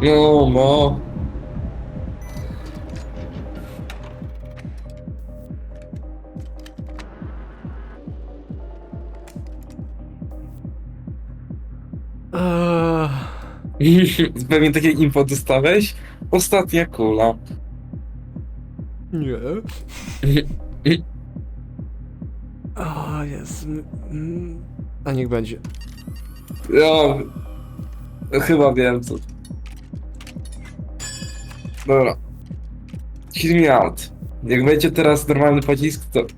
No. Eee, Pewnie takie info dostałeś? Ostatnia kula. nie. O, jest. mm, A niech będzie. Ja... Chyba wiem co. Dobra. Hear me out. Jak będzie teraz normalny pocisk, to...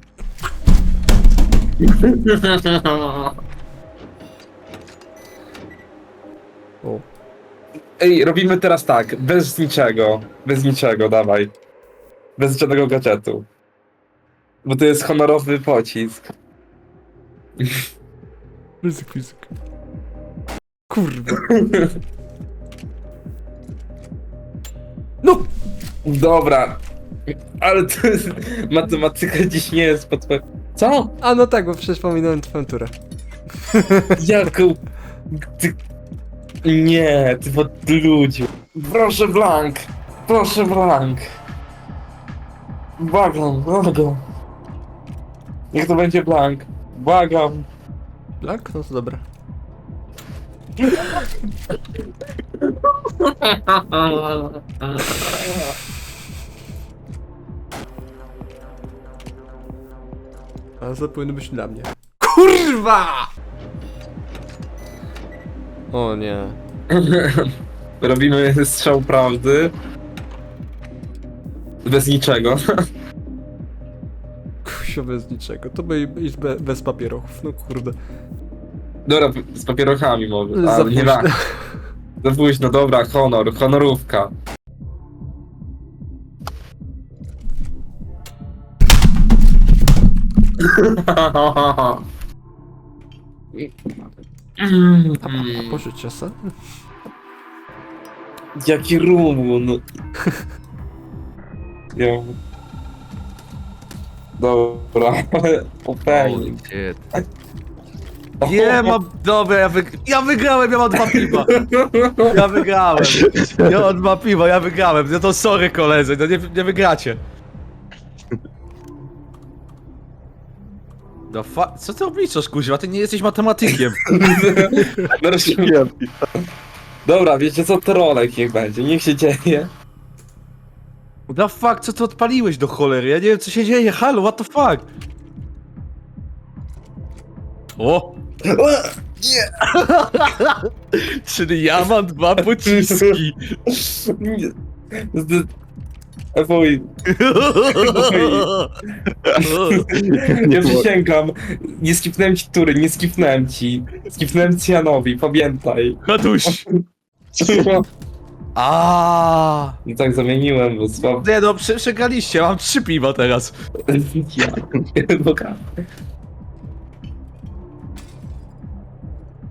O. Ej, robimy teraz tak, bez niczego. Bez niczego, dawaj. Bez żadnego gadżetu. Bo to jest honorowy pocisk. Ryzyk, ryzyk. Kurwa. No! Dobra. Ale to jest... Matematyka dziś nie jest pod... Co? A no tak, bo przecież pominąłem twoją turę. Jaką... Ty... Nie, ty pod ludziu. Proszę Blank. Proszę Blank. Błagam, błagam. Niech to będzie Blank. Błagam. Blank? No to dobra. A to powinno być dla mnie. KURWA! O nie. Robimy strzał prawdy. Bez niczego. Kusio bez niczego. To by iść be, bez papierochów. No kurde. Dobra, z papierochami może, Za ale nie późno. da. Za późno, dobra, honor, honorówka. Mm, a pożycia se? Jaki rumun. Jo. Dobra, popędzi. Nie mam. Dobra, ja, wyg... ja wygrałem, ja mam dwa piwa. Ja wygrałem. Ja mam dwa piwa, ja wygrałem. No to sorry koledzy, no nie, nie wygracie. No fa... Co ty obliczasz, kuźwa? Ty nie jesteś matematykiem. Nareszcie- Dobra, wiecie co, trolek niech będzie, niech się dzieje. The fuck, co ty odpaliłeś do cholery? Ja nie wiem, co się dzieje. Halo, what the fuck? O! Nie! Czyli ja mam dwa pociski. Nie. Zde- Ewuj, ja przysięgam, nie skipnąłem ci tury, nie skipnąłem ci. Skipnąłem Cyjanowi, pamiętaj. Haduś. A. No tak zamieniłem, bo słabo. Nie no, prze przegraliście, mam trzy piwa teraz. Ja. Boga.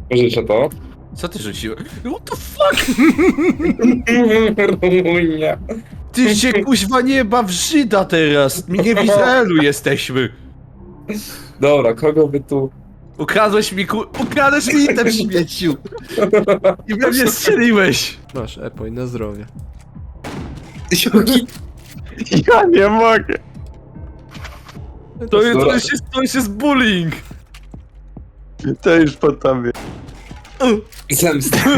Pożyczę to. Co ty rzuciłeś? What the fuck? Rumunia. Ty się kuźwa nieba w Żyda teraz. My nie w Izraelu jesteśmy. Dobra, kogo by tu... Ukradłeś mi ku... Ukradłeś mi ten śmieciu. I we mnie strzeliłeś. Masz epoj na zdrowie. Jogi. Ja nie mogę. To, jest, to, już jest, to już jest bullying. To już po tobie. Zemsta.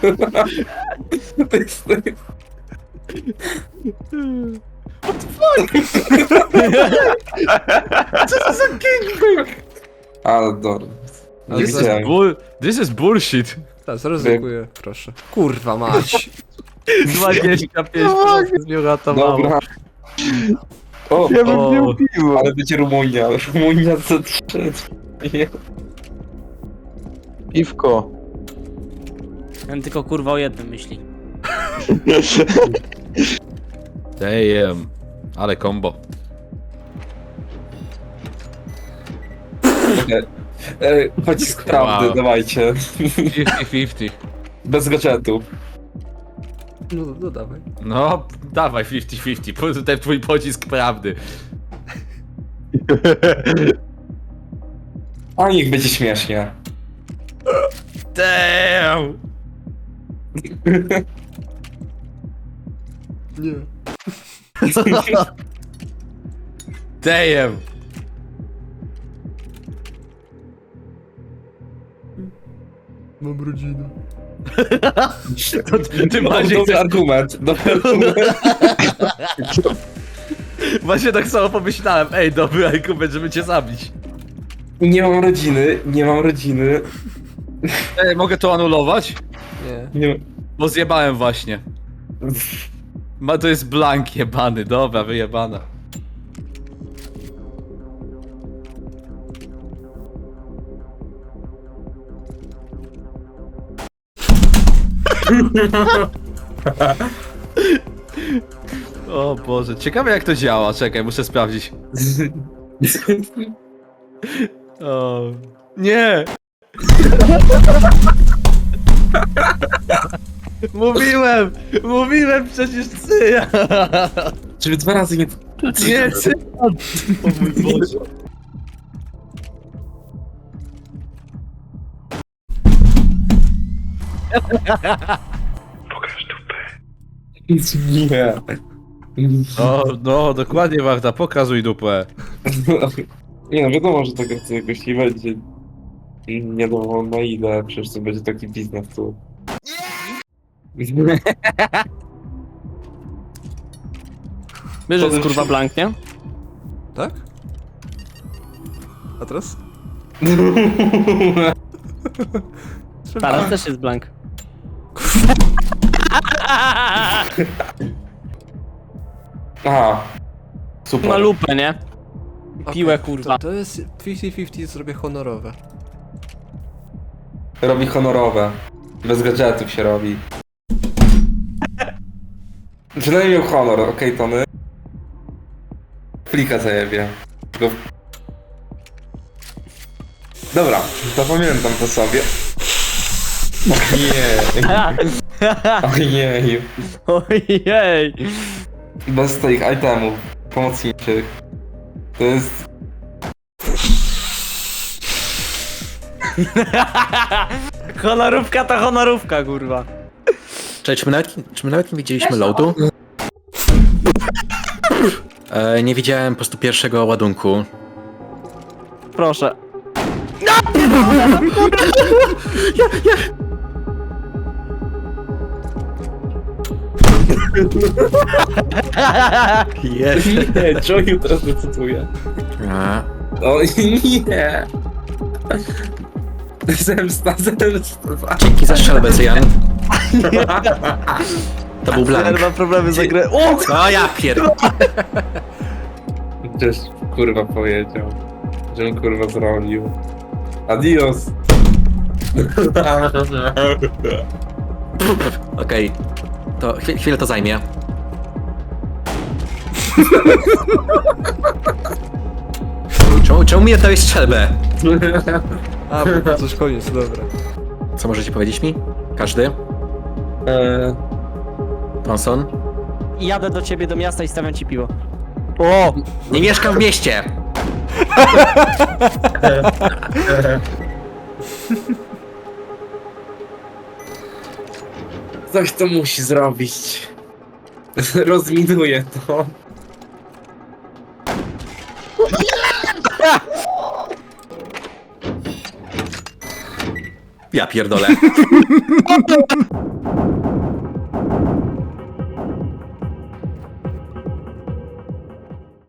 To jest... Co to za gangbang? A, dobra. Nie This is, bull... This is bullshit. Tak, zaryzykuję, proszę. Kurwa mać. 25% mnie uratowało. Dobra. O, Ja bym O. nie piwo. ale będzie Rumunia. Rumunia za trzy. Nie. Piwko. Ten tylko kurwa o jednym myśli. Damn. Ale combo. E, Pocisk prawdy, Wow. dawajcie. 50-50. Bez gadżetów. No, no dawaj. No, dawaj 50-50, po- tutaj twój pocisk prawdy. A niech będzie śmiesznie. Damn! Nie. Damn! Mam rodzinę. Ty Mam Maciek, dobry chcesz... argument. Dobry argument. Właśnie tak samo pomyślałem, ej, dobry argument, żeby cię zabić. Nie mam rodziny, nie mam rodziny. Ej, mogę to anulować? Nie. Nie... Bo zjebałem właśnie. Ma, to jest blank jebany, dobra, wyjebana. O Boże, ciekawe jak to działa, czekaj, muszę sprawdzić. O, nie! Mówiłem! Mówiłem przecież cyja! Żeby dwa razy nie... Nie, cyjan! O mój Boże. Nie. No, no, dokładnie Warta, pokazuj dupę. Nie no, wiadomo, że chce jakoś nie będzie. Nie no, na ile, przecież to będzie taki biznes tu. Wiesz, że jest kurwa blank, nie? Tak? A teraz? Teraz też jest blank. Aha. Super. Ma lupę, nie? Piłę, Okej, kurwa. To, to jest 50-50, zrobię honorowe. Robi honorowe. Bez gadżetów się robi. Przynajmniej miał honor, okej Tony. Flika zajebie. Go... Dobra, zapamiętam to sobie. Ojej. Ojej. Ojej! Bez tych itemów pomocniczych. To jest... Honorówka to honorówka, kurwa. Cześć, czy my nawet, czy my nawet nie widzieliśmy loadu? E, nie widziałem po prostu pierwszego ładunku. Proszę. Jest. Nie, Joey teraz decyduje. A, O nie! Zemsta, zemsta. dzięki za strzelbę, Cyjan. To był blank. ma problemy z grę. O! O ja pier... Gdzieś kurwa powiedział, że on kurwa zrobił. Adios! Okej. To chwil, chwilę to zajmie. Czemu, czemu mi oddałeś strzelbę? A, bo to już koniec, dobra. Co możecie powiedzieć mi? Każdy? Eee, Thomson? Jadę do ciebie do miasta i stawiam ci piwo. O! Nie mieszkam w mieście! Coś to musi zrobić. Rozminuje to. Ja pierdolę.